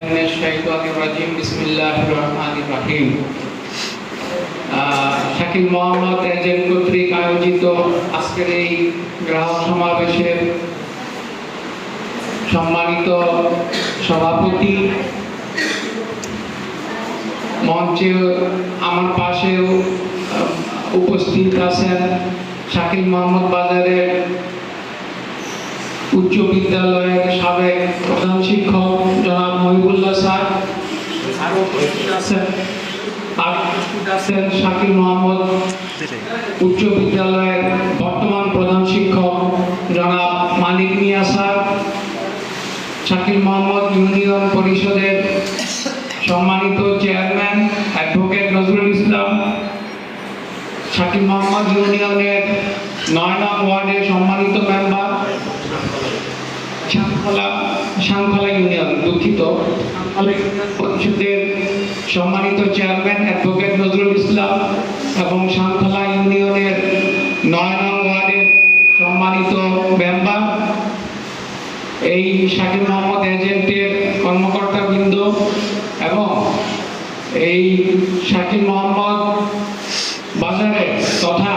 من الشيطان الرجيم بسم الله الرحمن الرحيم আহ, Shakil Mohammad agent কর্তৃক আয়োজিত আজকের এই গ্রাহক সমাবেশের সম্মানিত সভাপতি মঞ্চে আমার পাশেও আহ, উপস্থিত আছেন শাকিল মোহাম্মদ বাজারের উচ্চ বিদ্যালয়ের সাবেক প্রধান শিক্ষক জনাব মহিবুল্লাহ স্যার। আরও শাকিল মোহাম্মদ। উচ্চ বিদ্যালয়ের বর্তমান প্রধান শিক্ষক জনাব মানিক মিয়া স্যার। শাকিল মোহাম্মদ ইউনিয়ন পরিষদের সম্মানিত চেয়ারম্যান, অ্যাডভোকেট নজরুল ইসলাম। শাকিল মোহাম্মদ ইউনিয়নের নয় নং ওয়ার্ডের সম্মানিত মেম্বার। শাংখলা শাংখলা ইউনিয়ন দুঃখিত। ইউনিয়ন। পরিষদের সম্মানিত চেয়ারম্যান অ্যাডভোকেট নজরুল ইসলাম এবং শাংখলা ইউনিয়নের নয়নাম ওয়ার্ডের সম্মানিত মেম্বার এই শাকিব মোহাম্মদ এজেন্টের কর্মকর্তাবৃন্দ এবং এই শাকির মোহাম্মদ বাজারে তথা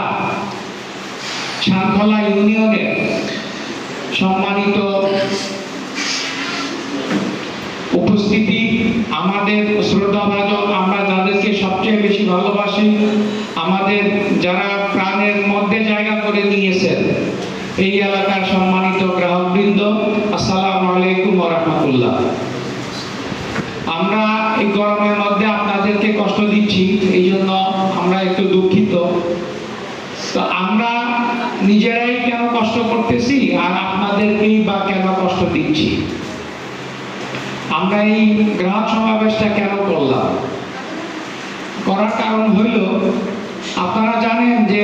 শাংখলা ইউনিয়নের সম্মানিত উপস্থিতি আমাদের শ্রদ্ধাভাজন আমরা যাদেরকে সবচেয়ে বেশি ভালোবাসি আমাদের যারা প্রাণের মধ্যে জায়গা করে নিয়েছেন, এই এলাকার সম্মানিত গ্রাহকবৃন্দ, আসসালামু আলাইকুম রহমতুল্লাহ আমরা এই গরমের মধ্যে আপনাদেরকে কষ্ট দিচ্ছি, এই জন্য আমরা একটু দুঃখিত। তো আমরা নিজেরাই কেন কষ্ট করতেছি আর আপনাদেরকেই বা কেন কষ্ট দিচ্ছি? আমরা এই গ্রাহক সমাবেশটা কেন করলাম? করার কারণ হইল, আপনারা জানেন যে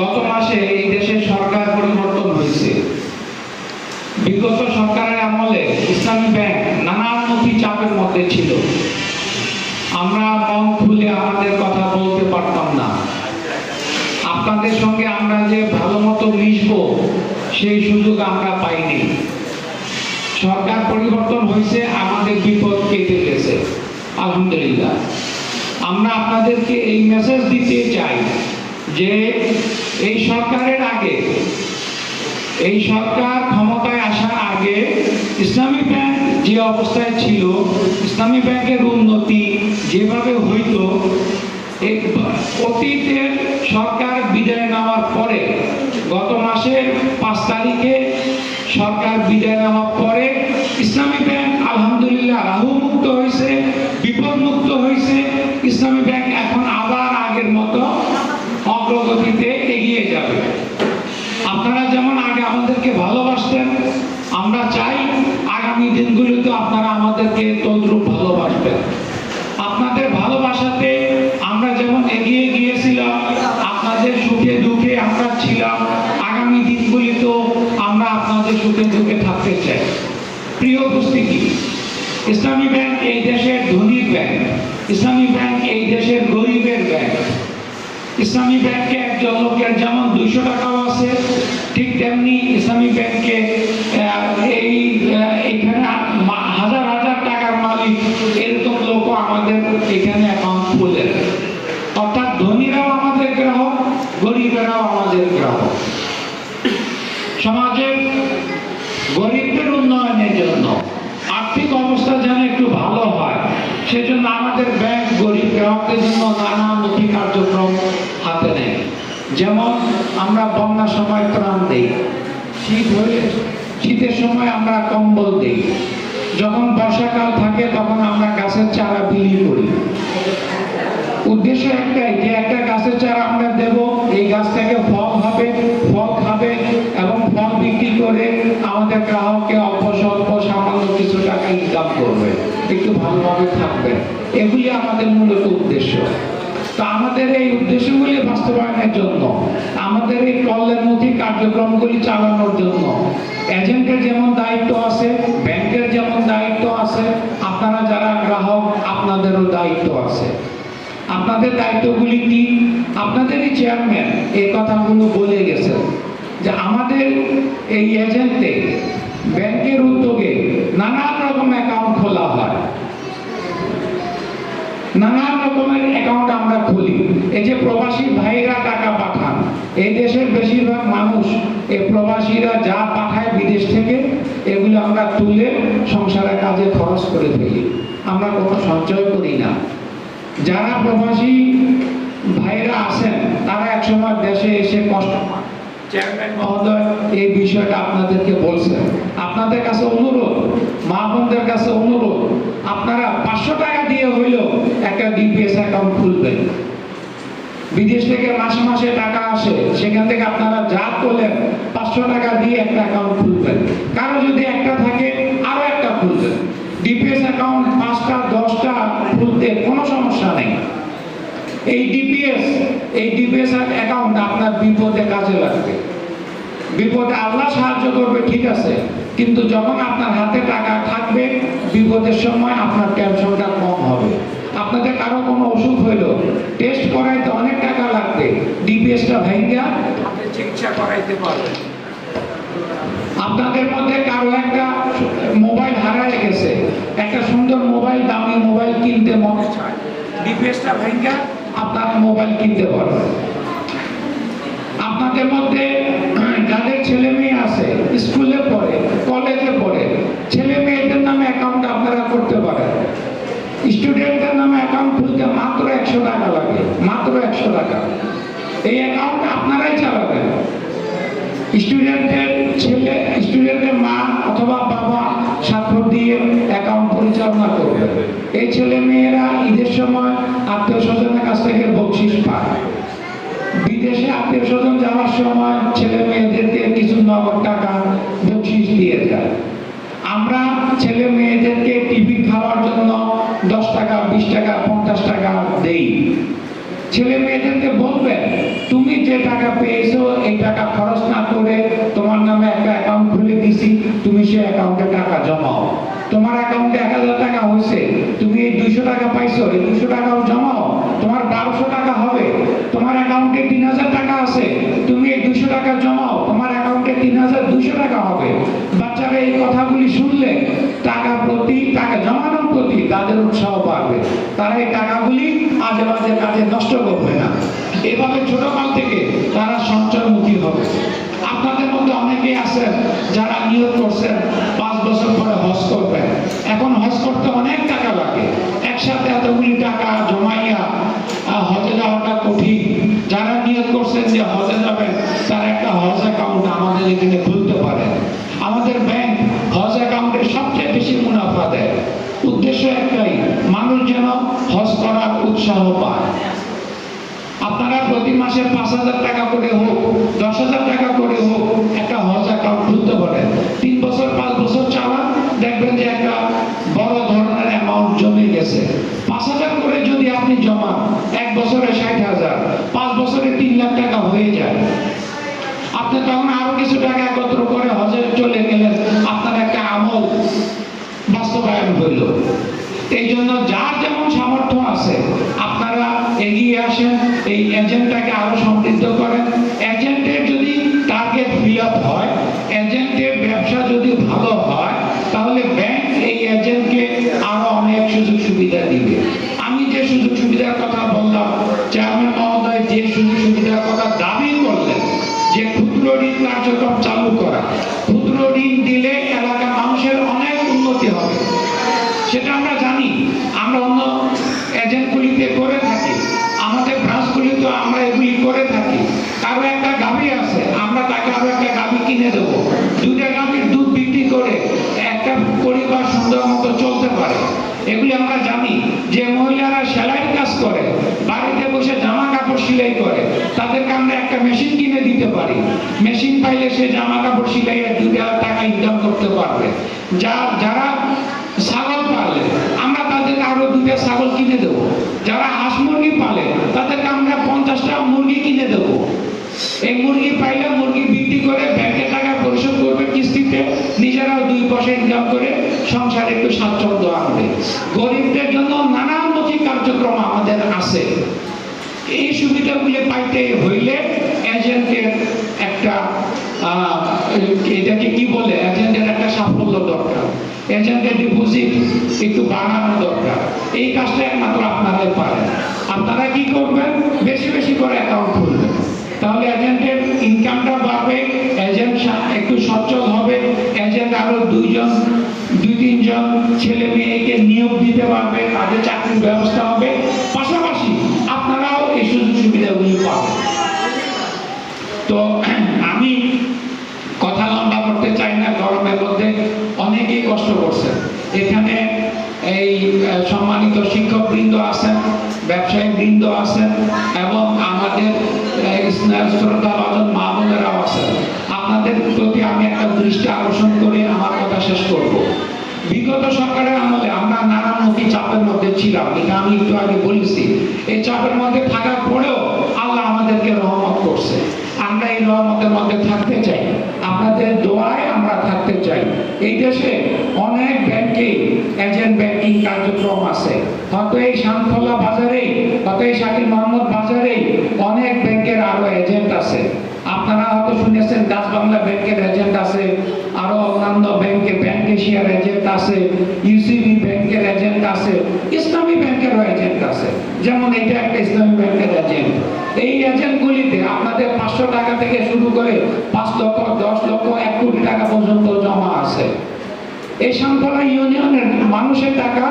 গত মাসে এই দেশের সরকার পরিবর্তন হয়েছে। বিগত সরকারের আমলে ইসলামী ব্যাংক নানামুখী চাপের মধ্যে ছিল। আমরা মন খুলে আমাদের কথা বলতে পারতাম না। আপনাদের সঙ্গে আমরা যে ভালো মতো মিশবো, সেই সুযোগ আমরা পাইনি। সরকার পরিবর্তন হয়েছে, আমাদের বিপদ কেটে গেছে। আলহামদুলিল্লাহ। আমরা আপনাদেরকে এই মেসেজ দিতে চাই যে এই সরকারের আগে, এই সরকার ক্ষমতায় আসার আগে ইসলামী ব্যাংক যে অবস্থায় ছিল, ইসলামী ব্যাংকের উন্নতি যেভাবে হইত অতীতের সরকার বিদায় নেওয়ার পরে, গত মাসের পাঁচ তারিখে সরকার বিদায় নেওয়ার পরে ইসলামী ব্যাংক আলহামদুলিল্লাহ রাহু ইসলামী ব্যাংক এখন আবার আগের মতো অগ্রগতিতে এগিয়ে যাবে। আপনারা যেমন আগে আমাদেরকে ভালোবাসতেন, আমরা চাই আগামী দিনগুলিতে আপনারা আমাদেরকে তদ্রুপ ভালোবাসবেন। আপনাদের ভালোবাসাতে আমরা যেমন এগিয়ে গিয়েছিলাম, আপনাদের সুখে দুঃখে আমরা ছিলাম, আগামী দিনগুলিতেও আমরা আপনাদের সুখে দুঃখে থাকতে চাই। প্রিয় উপস্থিতি, ইসলামী ব্যাংক এই দেশের ধনী ব্যাংক। ইসলামী ব্যাংক এই দেশের গরিবের ব্যাংক। ইসলামী ব্যাংকে একজন লোকের যেমন দুইশো টাকাও আছে, ঠিক তেমনি ইসলামী ব্যাংকে আহ, এই আহ, এখানে মা- হাজার হাজার টাকার মালিক এরকম লোকও আমাদের এখানে অ্যাকাউন্ট খুলে অর্থাৎ ধনীরাও আমাদের গ্রাহক গরিবেরাও আমাদের গ্রাহক সমাজের গরিবদের উন্নয়নের জন্য আর্থিক অবস্থা যেন একটু ভালো হয় সেজন্য আমাদের ব্যাংক গরিব গ্রাহকদের জন্য নানামুখী কার্যক্রম হাতে নেয় যেমন আমরা বন্যার সময় ত্রাণ দেই শীত হলে শীতের সময় আমরা কম্বল দেই। যখন বর্ষাকাল থাকে, তখন আমরা গাছের চারা বিলি করি। উদ্দেশ্য একটাই, যে একটা গাছের চারা আমরা দেব, এই গাছ থেকে ফল হবে, ফল খাবে এবং ফল বিক্রি করে আমাদের গ্রাহককে অল্প স্বল্প সামান্য কিছু টাকা ইনকাম করবে। একটু ভালোভাবে থাকবে। এগুলি আমাদের মূলত উদ্দেশ্য। এই উদ্দেশ্যগুলি বাস্তবায়নের জন্য, আমাদের এই কল্যাণমুখী কার্যক্রমগুলি চালানোর জন্য। এজেন্টের যেমন দায়িত্ব আছে, ব্যাংকের যেমন দায়িত্ব আছে, আপনারা যারা গ্রাহক, আপনাদেরও দায়িত্ব আছে। আপনাদের দায়িত্বগুলি কি? আপনাদেরই চেয়ারম্যান এই কথাগুলো বলে গেছেন যে আমাদের এই এজেন্টে ব্যাংকের উদ্যোগে নানান রকম অ্যাকাউন্ট খোলা হয়। আমরা খুলি। এই যে প্রবাসী ভাইরা টাকা পাঠান এই দেশের বেশিরভাগ মানুষ এই প্রবাসীরা যা পাঠায় বিদেশ থেকে এগুলো আমরা তুলে সংসারের কাজে খরচ করে ফেলি। আমরা কোনো সঞ্চয় করি না। যারা প্রবাসী ভাইরা আছেন তারা একসময় দেশে এসে কষ্ট পান। চেয়ারম্যান মহোদয় এই বিষয়টা আপনাদেরকে বলছেন আপনাদের কাছে অনুরোধ মা বোনদের কাছে অনুরোধ, আপনারা পাঁচশো টাকা দিয়ে হইলেও একটা ডিপিএস অ্যাকাউন্ট খুলবেন। বিদেশ থেকে মাসে মাসে টাকা আসে, সেখান থেকে আপনারা যা করলেন, পাঁচশো টাকা দিয়ে একটা অ্যাকাউন্ট খুলবেন। কারও যদি একটা থাকে, আরও একটা খুলবেন। ডিপিএস অ্যাকাউন্ট পাঁচটা, দশটা খুলতে কোনো সমস্যা নেই। এই ডিপিএস এই ডিপিএস অ্যাকাউন্ট আপনার বিপদে কাজে লাগবে। বিপদে আল্লাহ সাহায্য করবে, ঠিক আছে। কিন্তু যখন আপনার হাতে টাকা থাকবে বিপদের সময় আপনার টেনশনটা কম হবে। আপনাদের কারও কোনো অসুখ হইল টেস্ট করাইতে অনেক টাকা লাগবে ডিপিএসটা আপনি চিকিৎসা করাইতে পারবেন। আপনাদের মধ্যে কারও একটা মোবাইল হারায় গেছে একটা সুন্দর মোবাইল দামি মোবাইল কিনতে মনে চায় ডিপিএসটা ভাইঙ্গা। আপনারা মোবাইল কিনতে পারবেন আপনাদের মধ্যে যাদের ছেলে মেয়ে আছে স্কুলে পড়ে কলেজে পড়ে। ছেলে মেয়েদের নামে অ্যাকাউন্ট আপনারা করতে পারেন। স্টুডেন্টদের নামে অ্যাকাউন্ট খুলতে মাত্র একশো টাকা লাগে, মাত্র একশো টাকা। এই অ্যাকাউন্ট আপনারাই চালাবেন। স্টুডেন্টের ছেলে স্টুডেন্টের মা অথবা বাবা স্বাক্ষর দিয়ে অ্যাকাউন্ট পরিচালনা করবে এই ছেলে মেয়েরা ঈদের সময় আত্মীয় স্বজনের কাছ থেকে বকশিস পায়। বিদেশে আত্মীয় স্বজন যাওয়ার সময় ছেলে মেয়েদেরকে কিছু নগদ টাকা দিয়ে যায়। আমরা ছেলে মেয়েদেরকে টিভি খাওয়ার জন্য দশ টাকা, বিশ টাকা, পঞ্চাশ টাকা দেই। ছেলে মেয়েদেরকে বলবেন তুমি যে টাকা পেয়েছ, এই টাকা খরচ না করে তোমার নামে একটা অ্যাকাউন্ট খুলে দিছি, তুমি সেই অ্যাকাউন্টে টাকা জমাও। তোমার অ্যাকাউন্টে এক হাজার টাকা হয়েছে, তুমি এই দুইশো টাকা পাইছো, এই দুইশো টাকাও জমাও, তোমার বারোশো টাকা হবে, তোমার অ্যাকাউন্টে তিন হাজার টাকা আছে, তুমি এই দুশো টাকা জমাও তোমার অ্যাকাউন্টে তিন হাজার দুইশো টাকা হবে বাচ্চারা এই কথাগুলি শুনলে টাকা প্রতি টাকা জমানোর প্রতি তাদের উৎসাহ বাড়বে তারা এই টাকাগুলি বাজে কাজে নষ্ট করবে না। এভাবে ছোটকাল থেকে তারা সঞ্চয়মুখী হবে। আপনাদের মধ্যে অনেকেই আছেন যারা নিয়োগ করছেন, পাঁচ বছর পরে হজ করবেন। এখন হজ করতে অনেক টাকা লাগে। একসাথে এতগুলি টাকা জমাইয়া হজে যাওয়াটা কঠিন। যারা নিয়োগ করছেন যে হজে যাবেন, তার একটা হজ অ্যাকাউন্ট আমাদের এখানে খুলতে পারে আমাদের ব্যাংক হজ অ্যাকাউন্টে সবচেয়ে বেশি মুনাফা দেয় উদ্দেশ্য একটাই মানুষ যেন হজ করার উৎসাহ পায়। আপনারা প্রতি মাসে পাঁচ হাজার টাকা করে হোক, দশ হাজার টাকা করে হোক একটা হজ অ্যাকাউন্ট খুলতে পারেন। তিন বছর, পাঁচ বছর চালান দেখবেন যে একটা বড় ধরনের অ্যামাউন্ট জমে গেছে। পাঁচ হাজার করে যদি আপনি জমান, এক বছরে ষাট হাজার, পাঁচ বছরে তিন লাখ টাকা হয়ে যায়। আপনি তখন আরও কিছু টাকা এজেন্টটাকে আরও সমৃদ্ধ করেন। এজেন্টের যদি টার্গেট ফিল আপ হয়, এজেন্টের ব্যবসা যদি ভালো হয়, তাহলে ব্যাংক এই এজেন্টকে আরও অনেক সুযোগ সুবিধা দিবে। আমি যে সুযোগ সুবিধার কথা বললাম চেয়ারম্যান মহোদয় যে সুযোগ সুবিধার কথা দাবি করলেন, যে ক্ষুদ্র ঋণ কার্যক্রম চালু করা, ক্ষুদ্র ঋণ দিলে এলাকার মানুষের অনেক উন্নতি হবে। সেটা আমরা পরিবার মতো চলতে পারে। এগুলি আমরা জানি যে মহিলারা সেলাইয়ের কাজ করে, বাড়িতে বসে জামা কাপড় সেলাই করে। তাদেরকে আমরা একটা মেশিন কিনে দিতে পারি। মেশিন পাইলে সে জামা কাপড় সেলাইয়ে দুইটা টাকা ইনকাম করতে পারবে। যা, যারা ছাগল পালে, আমরা তাদেরকে আরও দুইটা ছাগল কিনে দেবো। যারা হাঁস মুরগি পালে, তাদেরকে আমরা পঞ্চাশটা মুরগি কিনে দেবো। এই মুরগি পাইলে মুরগি বিক্রি করে ব্যাংকে করবে নিজেরাও দুই পয়সা ইনকাম করে সংসারে একটু স্বাচ্ছন্দ্য আনবে। গরিবদের জন্য নানামুখী কার্যক্রম আমাদের আছে। এই সুবিধাগুলি পাইতে হইলে এজেন্টের একটা এটাকে কি বলে? এজেন্টের একটা সাফল্য দরকার। এজেন্টের ডিপোজিট একটু বাড়ানো দরকার। এই কাজটা একমাত্র আপনারাই পারেন। আপনারা কি করবেন? বেশি বেশি করে অ্যাকাউন্ট খুলবেন। তাহলে এজেন্টের ইনকামটা সম্মানিত শিক্ষক বৃন্দ আছেন ব্যবসায়ী বৃন্দ আছেন এবং আমাদের শ্রদ্ধা ভাজন মা বোনেরাও আছেন। আপনাদের প্রতি আমি একটা দৃষ্টি আকর্ষণ করে আমার কথা শেষ করব। বিগত সরকারের আমলে আমরা নানামুখী চাপের মধ্যে ছিলাম, এটা আমি একটু আগে বলেছি। এই চাপের মধ্যে থাকার পরেও আল্লাহ আমাদেরকে রহমত করছে। আমরা এই রহমতের মধ্যে থাকতে চাই। আপনাদের দোয়ায় আমরা থাকতে চাই। এই দেশে অনেক ব্যাংকে এজেন্ট ব্যাংকিং কার্যক্রম আছে। এই শান্তলা বাজারে এই শাকিল মোহাম্মদ বাজারে অনেক ব্যাংকের আরও এজেন্ট আছে। আপনারা হয়তো শুনেছেন, ডাচ বাংলা ব্যাংকের এজেন্ট আছে, আরও অন্যান্য ব্যাংকে, ব্যাংক এশিয়ার এজেন্ট আছে ইউসিবি ব্যাংকের এজেন্ট আছে, ইসলামী ব্যাংকেরও এজেন্ট আছে। যেমন এটা একটা ইসলামী ব্যাংকের এজেন্ট এই এজেন্টগুলিতে আপনাদের পাঁচশো টাকা থেকে শুরু করে পাঁচ লক্ষ, দশ লক্ষ, এক কোটি টাকা পর্যন্ত জমা আছে। এই সান্ত্বনা ইউনিয়নের মানুষের টাকা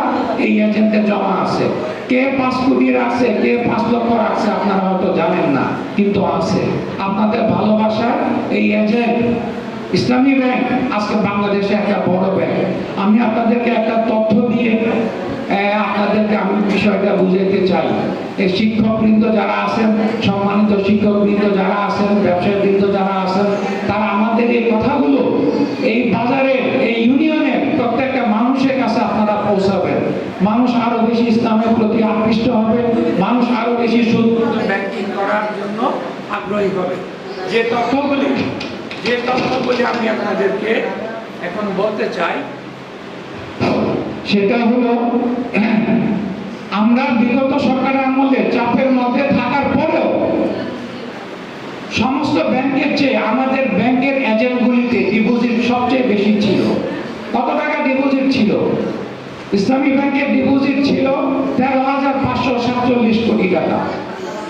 এই এজেন্টে জমা আছে। কে পাঁচ কোটির আছে, কে পাঁচ লক্ষ আছে আপনারা হয়তো জানেন না, কিন্তু আছে। আপনাদের ভালোবাসার এই এজেন্ট, ইসলামী ব্যাংক, আজকে বাংলাদেশে একটা বড় ব্যাংক। আমি আপনাদেরকে একটা তথ্য দিয়ে আপনাদেরকে আমি বিষয়টা বুঝাইতে চাই। এই শিক্ষকবৃন্দ যারা আছেন, সম্মানিত শিক্ষকবৃন্দ যারা আছেন, ব্যবসায়ীবৃন্দ যারা আছেন, তারা আমাদের এই কথাগুলো, এই বাজারে এই ইউনিয়নের প্রত্যেকটা মানুষের কাছে আপনারা পৌঁছাবেন মানুষ আরও বেশি ইসলামের প্রতি আকৃষ্ট হবে মানুষ আরও বেশি সুদমুক্ত ব্যাংকিং করার জন্য আগ্রহী হবে। যে তথ্যগুলি যে তথ্যগুলি আমি আপনাদেরকে এখন বলতে চাই, সেটা হলো, আমরা বিগত সরকারের আমলে চাপের মধ্যে থাকার পরেও সমস্ত ব্যাংকের চেয়ে আমাদের ব্যাংকের এজেন্টগুলিতে ডিপোজিট সবচেয়ে বেশি ছিল। কত টাকা ডিপোজিট ছিল? ইসলামী ব্যাংকের ডিপোজিট ছিল তেরো হাজার পাঁচশো সাতচল্লিশ কোটি টাকা।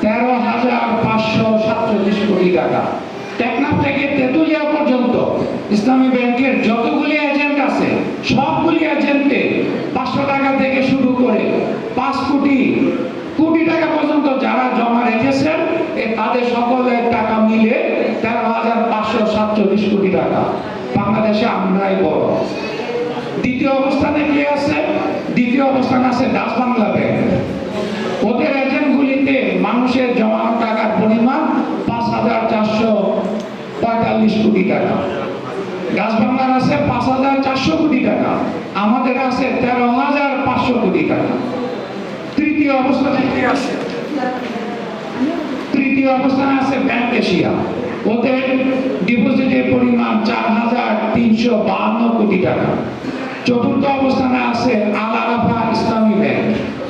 তেরো হাজার পাঁচশো সাতচল্লিশ কোটি টাকা। টেকনাফ থেকে তেতুলিয়া পর্যন্ত ইসলামী ব্যাংকের যতগুলি এজেন্ট আছে, সবগুলি এজেন্টে পাঁচশো টাকা থেকে শুরু করে পাঁচ কোটি কোটি টাকা পর্যন্ত যারা জমা রেখেছেন তাদের সকলের টাকা মিলে তেরো হাজার পাঁচশো সাতচল্লিশ কোটি টাকা। বাংলাদেশে আমরাই বড়। দ্বিতীয় অবস্থানে কে আছে? দ্বিতীয় অবস্থানে আছে ডাচ বাংলা ব্যাংক। ওদের মানুষের জমানো টাকার পরিমাণ পাঁচ হাজার চারশো পঁয়তাল্লিশ কোটি টাকা। ডাচ বাংলার আছে পাঁচ হাজার চারশো কোটি টাকা। আমাদের আছে তেরো হাজার পাঁচশো কোটি টাকা। তৃতীয় অবস্থানে কে আছে? তৃতীয় অবস্থানে আছে ব্যাংক এশিয়া। ওদের ডিপোজিটের পরিমাণ চার হাজার তিনশো বাহান্ন কোটি টাকা। চতুর্থ অবস্থানে আছে আল আরাফা ইসলামী ব্যাংক।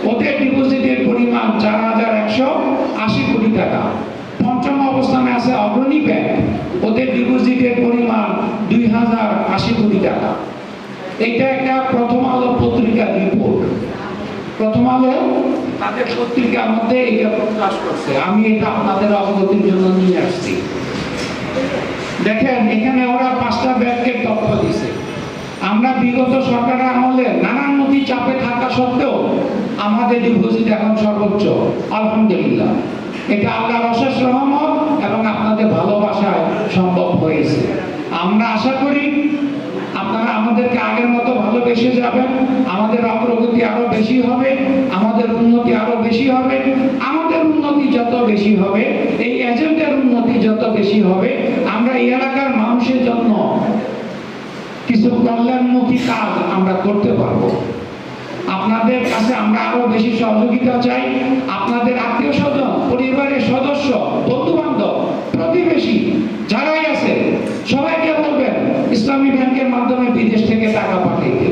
ওদের ডিপোজিটের পরিমাণ চার হাজার একশো আশি টাকা পঞ্চম অবস্থানে আছে অগ্রণী ব্যাংক ওদের ডিপোজিটের পরিমাণ দুই হাজার আশি কোটি টাকা। এটা একটা প্রথম আলো পত্রিকার রিপোর্ট প্রথম আলো তাদের পত্রিকার মধ্যে এটা প্রকাশ করছে। আমি এটা আপনাদের অবগতির জন্য নিয়ে আসছি। দেখেন, এখানে ওরা পাঁচটা ব্যাংকের তথ্য দিছে। আমরা বিগত সরকারের আমলে নানান নদী চাপে থাকা সত্ত্বেও আমাদের ডিপোজিট এখন সর্বোচ্চ। আলহামদুলিল্লাহ। এটা আল্লাহর অশেষ রহমত এবং আপনাদের ভালোবাসায় সম্ভব হয়েছে। আমরা আশা করি আপনারা আমাদেরকে আগের মতো ভালোবেসে যাবেন, আমাদের অগ্রগতি আরও বেশি হবে, আমাদের উন্নতি আরও বেশি হবে, আমাদের উন্নতি যত বেশি হবে, এই এজেন্টের উন্নতি যত বেশি হবে, আমরা এই এলাকার মানুষের জন্য কিছু কল্যাণমুখী কাজ আমরা করতে পারব। আপনাদের কাছে আমরা আরও বেশি সহযোগিতা চাই, আপনাদের পরিবারের সদস্য বন্ধু বান্ধব প্রতিবেশী যারাই আছে সবাইকে বলবেন, ইসলামী ব্যাংকের মাধ্যমে বিদেশ থেকে টাকা পাঠাইতে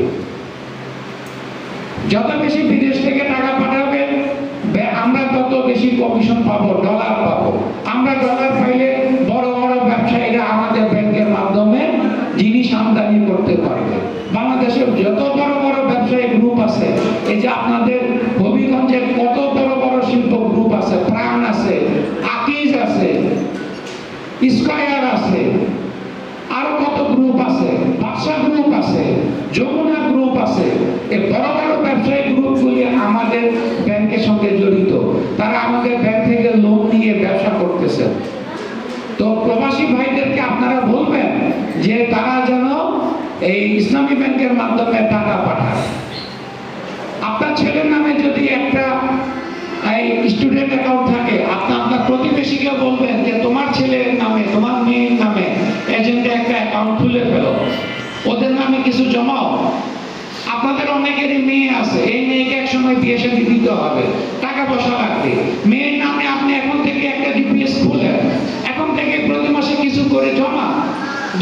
যত বেশি বিদেশ থেকে টাকা পাঠাবেন আমরা তত বেশি কমিশন পাবো ডলার পাবো। আমরা ডলার পাইলে আমাদের ব্যাংকের সঙ্গে জড়িত। তারা আমাদের ব্যাংক থেকে লোন নিয়ে ব্যবসা করতেছে। তো প্রবাসী ভাইদেরকে আপনারা বলবেন যে তারা যেন এই ইসলামী ব্যাংকের মাধ্যমে টাকা পাঠায়। আপনাদের মেয়ে আছে, এই মেয়েকে একসময় বিয়ে শাদী দিতে হবে। টাকা পয়সা লাগবে। মেয়ের নামে আপনি এখন থেকে একটা ডিপিএস খুলেন এখন থেকে প্রতি মাসে কিছু করে জমা।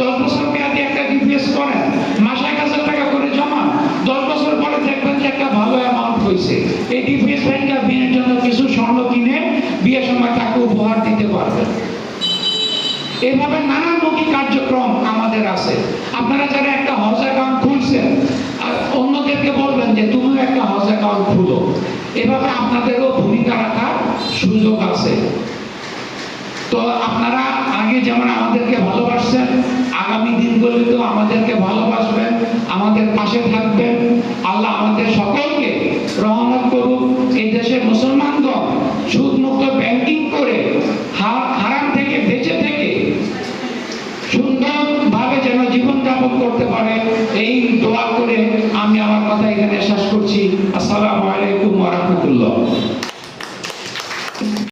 দশ বছর মেয়াদি একটা ডিপিএস করেন। মাসে এক হাজার টাকা করে জমা। দশ বছর পরে দেখবেন যে একটা ভালো অ্যামাউন্ট হয়েছে। এই ডিপিএস ব্যাংকটা বিয়ের জন্য কিছু স্বর্ণ কিনে বিয়ের সময় তাকে উপহার দিতে পারবেন। এভাবে নানামুখী কার্যক্রম আমাদের আছে। আপনারা যারা একটা হজ অ্যাকাউন্ট খুলছেন অন্যদেরকে বলবেন যে তুমিও একটা হজ অ্যাকাউন্ট খুলো। এভাবে আপনাদেরও ভূমিকা রাখার সুযোগ আছে। তো আপনারা আগে যেমন আমাদেরকে ভালোবাসছেন, আগামী দিনগুলিতেও আমাদেরকে ভালোবাসবেন, আমাদের পাশে থাকবেন। আল্লাহ আমাদের সকলকে রহমত করুক। এই দেশের মুসলমানগণ সুদ মুক্ত ব্যাংকিং করে আমল করতে পারে, এই দোয়া করে আমি আমার কথা এখানে শেষ করছি। আসসালামু আলাইকুম ওয়া রাহমাতুল্লাহ।